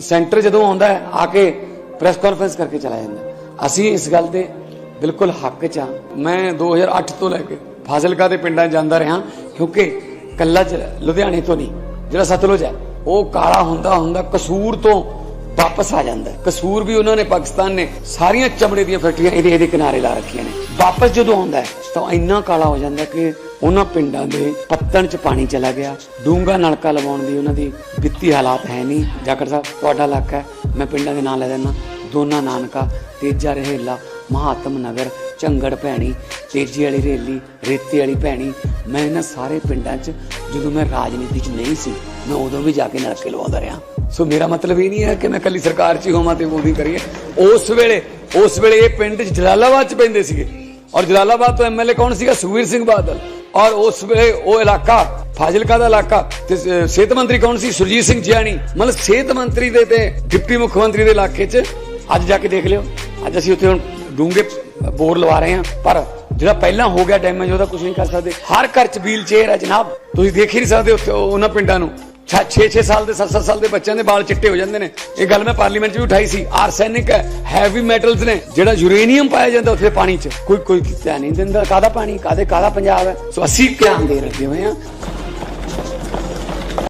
Centre ਜਦੋਂ ਆਉਂਦਾ ਹੈ, ਆ ਕੇ ਪ੍ਰੈਸ ਕਾਨਫਰੰਸ ਕਰਕੇ ਚਲਾ ਜਾਂਦਾ ਅਸੀਂ ਇਸ ਗੱਲ ਦੇ ਬਿਲਕੁਲ ਹੱਕ 'ਚ ਆ ਮੈਂ 2008 ਤੋਂ ਲੈ ਕੇ ਫਾਜ਼ਿਲਕਾ ਦੇ ਪਿੰਡਾਂ ਜਾਂਦਾ ਰਿਹਾ, ਕਿਉਂਕਿ ਕੱਲਾ ਜ- ਲੁਧਿਆਣੇ ਤੋਂ ਨਹੀਂ, ਜਿਹੜਾ ਸਤਲੁਜ ਹੈ, ਉਹ ਕਾਲਾ ਹੁੰਦਾ ਹੁੰਦਾ ਕਸੂਰ ਤੋਂ ਵਾਪਸ ਆ ਜਾਂਦਾ। ਕਸੂਰ ਵੀ ਉਹਨਾਂ ਨੇ, ਪਾਕਿਸਤਾਨ ਨੇ ਸਾਰੀਆਂ ਚਮੜੇ ਦੀਆਂ ਫੈਕਟਰੀਆਂ ਇਹਦੇ ਇਹਦੇ ਕਿਨਾਰੇ ਲਾ ਰੱਖੀਆਂ ਨੇ। ਵਾਪਸ ਜਦੋਂ ਆਉਂਦਾ ਤਾਂ ਇੰਨਾ ਕਾਲਾ ਹੋ ਜਾਂਦਾ ਕਿ ਉਹਨਾਂ ਪਿੰਡਾਂ ਦੇ ਪੱਤਣ ਚ ਪਾਣੀ ਚਲਾ ਗਿਆ। ਡੂੰਗਾ ਨਲਕਾ ਲਵਾਉਣ ਦੀ ਉਹਨਾਂ ਦੀ ਵਿੱਤੀ ਹਾਲਾਤ ਹੈ ਨਹੀਂ। ਜਾਕਰ ਸਾਹਿਬ, ਤੁਹਾਡਾ ਇਲਾਕਾ ਮੈਂ ਪਿੰਡਾਂ ਦੇ ਨਾਂ ਲੈ ਦਿੰਦਾ। ਦੋਨਾ ਨਾਨਕਾ, ਤੇਜਾ ਰਹੇਲਾ, ਮਹਾਤਮ ਨਗਰ। ਝੰਗੜ ਭੈਣੀ, ਤੇਜੀ ਵਾਲੀ ਰੇਲੀ, ਰੇਤੇ ਵਾਲੀ ਭੈਣੀ। ਮੈਂ ਇਹਨਾਂ ਸਾਰੇ ਪਿੰਡਾਂ 'ਚ ਜਦੋਂ ਮੈਂ ਰਾਜਨੀਤੀ 'ਚ ਨਹੀਂ ਸੀ, ਮੈਂ ਉਦੋਂ ਵੀ ਜਾ ਕੇ ਨਲਕੇ ਲਵਾਉਂਦਾ ਰਿਹਾ। ਸੋ ਮੇਰਾ ਮਤਲਬ ਇਹ ਨਹੀਂ ਹੈ ਕਿ ਮੈਂ ਕੱਲੀ ਸਰਕਾਰ 'ਚ ਹੀ ਹੋਵਾਂ ਤੇ ਉਹਦੀ ਕਰੀਏ। ਉਸ ਵੇਲੇ ਉਸ ਵੇਲੇ ਇਹ ਪਿੰਡ ਜਲਾਲਾਬਾਦ 'ਚ ਪੈਂਦੇ ਸੀਗੇ। ਔਰ ਜਲਾਲਾਬਾਦ ਤੋਂ ਐਮਐਲਏ ਕੌਣ ਸੀਗਾ? ਸੁਖਵੀਰ ਸਿੰਘ ਬਾਦਲ। ਔਰ ਉਸ ਵੇਲੇ ਉਹ ਇਲਾਕਾ, ਫਾਜ਼ਿਲਕਾ ਦਾ ਇਲਾਕਾ, ਤੇ ਸਿਹਤ ਮੰਤਰੀ ਕੌਣ ਸੀ? ਸੁਰਜੀਤ ਸਿੰਘ ਜਿਆਣੀ। ਮਤਲਬ ਸਿਹਤ ਮੰਤਰੀ ਦੇ ਤੇ ਡਿਪਟੀ ਮੁੱਖ ਮੰਤਰੀ ਦੇ ਇਲਾਕੇ 'ਚ। ਅੱਜ ਜਾ ਕੇ ਦੇਖ ਲਿਓ। ਅੱਜ ਅਸੀਂ ਉੱਥੇ ਹੁਣ ਡੂੰਗੇ ਬੋਰ ਲਵਾ ਰਹੇ ਹਾਂ, ਪਰ ਜਿਹੜਾ ਪਹਿਲਾਂ ਹੋ ਗਿਆ ਡੈਮੇਜ ਉਹਦਾ ਕੁਝ ਨਹੀਂ ਕਰ ਸਕਦੇ। ਹਰ ਘਰ 'ਚ ਵੀਲ ਚੇਅਰ ਹੈ ਜਨਾਬ। ਤੁਸੀਂ ਦੇਖ ਹੀ ਨਹੀਂ ਸਕਦੇ ਉੱਥੇ ਉਹਨਾਂ ਪਿੰਡਾਂ ਨੂੰ। 6-6 ਸਾਲ ਦੇ 7-7 ਸਾਲ ਦੇ ਬੱਚਿਆਂ ਦੇ ਵਾਲ ਚਿੱਟੇ ਹੋ ਜਾਂਦੇ ਨੇ। ਇਹ ਗੱਲ ਮੈਂ ਪਾਰਲੀਮੈਂਟ 'ਚ ਵੀ ਉਠਾਈ ਸੀ। ਆਰਸੈਨਿਕ ਹੈ ਹੈਵੀ ਮੈਟਲਸ ਨੇ। ਜਿਹੜਾ ਯੂਰੇਨੀਅਮ ਪਾਇਆ ਜਾਂਦਾ ਉੱਥੇ ਪਾਣੀ 'ਚ। ਕੋਈ ਕੋਈ ਧਿਆਨ ਨਹੀਂ ਦਿੰਦਾ। ਕਾਦਾ ਪਾਣੀ? ਕਾਦੇ ਕਾਦਾ ਪੰਜਾਬ ਹੈ? ਸੋ ਅਸੀਂ ਧਿਆਨ ਦੇ ਰਹੇ ਹੋਏ ਹਾਂ।